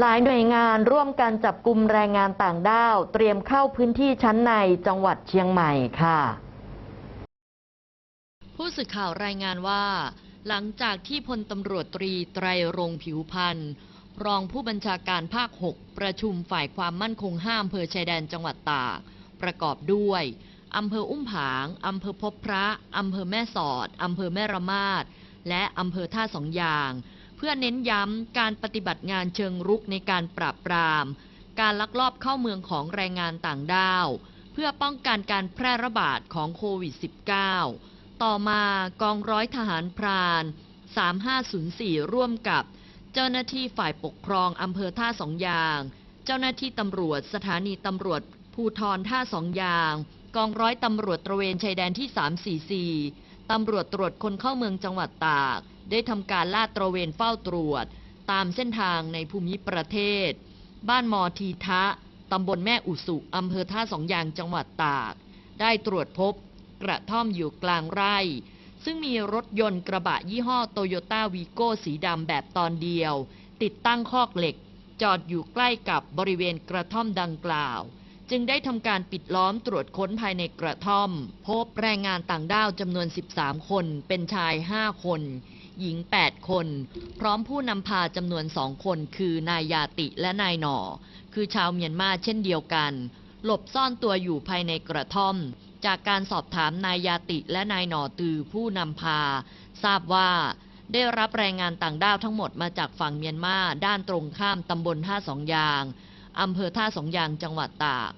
หลายหน่วยงานร่วมกันจับกลุ่มแรงงานต่างด้าว เตรียมเข้าพื้นที่ชั้นในจังหวัดเชียงใหม่ค่ะ ผู้สื่อข่าวรายงานว่า หลังจากที่พลตำรวจตรีไตรรงผิวพันธ์รองผู้บัญชาการภาค 6 ประชุมฝ่ายความมั่นคงห้าอำเภอชายแดนจังหวัดตาก ประกอบด้วยอำเภออุ้มผางอำเภอพบพระอำเภอแม่สอดอำเภอแม่ระมาดและอำเภอท่าสองยาง เพื่อเน้นย้ำการปฏิบัติงานเชิงรุกในการปราบปราม การลักลอบเข้าเมืองของแรงงานต่างด้าว เพื่อป้องกันการแพร่ระบาดของโควิด -19 ต่อมากองร้อยทหารพราน 3504 ร่วมกับ เจ้าหน้าที่ฝ่ายปกครองอำเภอท่าสองยาง เจ้าหน้าที่ตำรวจสถานีตำรวจภูทรท่าสองยาง กองร้อยตำรวจตระเวนชายแดนที่ 344ตำรวจตรวจคนเข้าเมืองจังหวัดตาก ได้ทำการลาดตระเวนเฝ้าตรวจ ตามเส้นทางในภูมิประเทศ บ้านมอทีทะตำบลแม่อุสุอำเภอท่าสองยางจังหวัดตาก ได้ตรวจพบกระท่อมอยู่กลางไร่ ซึ่งมีรถยนต์กระบะยี่ห้อโตโยต้าวีโก้สีดำแบบตอนเดียว ติดตั้งคอกเหล็ก จอดอยู่ใกล้กับบริเวณกระท่อมดังกล่าว จึงได้ทำการปิดล้อมตรวจค้นภายในกระท่อม พบแรงงานต่างด้าวจำนวน 13 คน เป็นชาย 5 คน หญิง 8 คน พร้อมผู้นำพาจำนวนสองคนคือนายยาติและนายหนอคือชาวเมียนมาเช่นเดียวกัน หลบซ่อนตัวอยู่ภายในกระท่อม จากการสอบถามนายยาติและนายหนอตือผู้นำพา ทราบว่าได้รับแรงงานต่างด้าวทั้งหมดมาจากฝั่งเมียนมาด้านตรงข้ามตำบลท่าสองยางอำเภอท่าสองยางจังหวัดตาก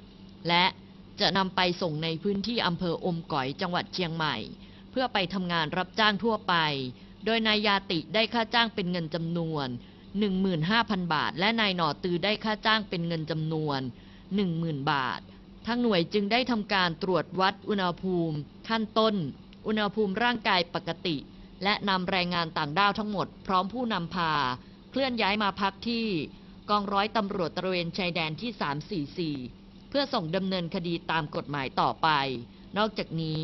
และจะนำไปส่งในพื้นที่อำเภออมก๋อยจังหวัดเชียงใหม่ เพื่อไปทำงานรับจ้างทั่วไป โดยนายยาติได้ค่าจ้างเป็นเงินจำนวน 15,000 บาท และนายหนอตือได้ค่าจ้างเป็นเงินจำนวน 10,000 บาททางหน่วยจึงได้ทำการตรวจวัดอุณหภูมิ ขั้นต้น อุณหภูมิร่างกายปกติ และนำแรงงานต่างด้าวทั้งหมด พร้อมผู้นำพา เคลื่อนย้ายมาพักที่กองร้อยตำรวจตระเวนชายแดนที่ 344 เพื่อส่งดำเนินคดีตามกฎหมายต่อไป นอกจากนี้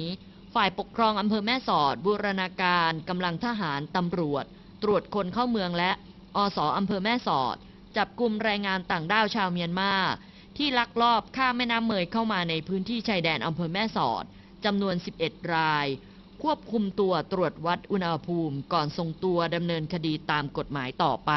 ฝ่ายปกครองอำเภอแม่สอด บูรณาการกำลังทหารตำรวจ ตรวจคนเข้าเมืองและ อสอำเภอแม่สอด จับกลุ่มแรงงานต่างด้าวชาวเมียนมา ที่ลักลอบข้ามแม่น้ำเมยเข้ามาในพื้นที่ชายแดนอำเภอแม่สอดจำนวน 11 ราย ควบคุมตัวตรวจวัดอุณหภูมิ ก่อนส่งตัวดำเนินคดีตามกฎหมายต่อไป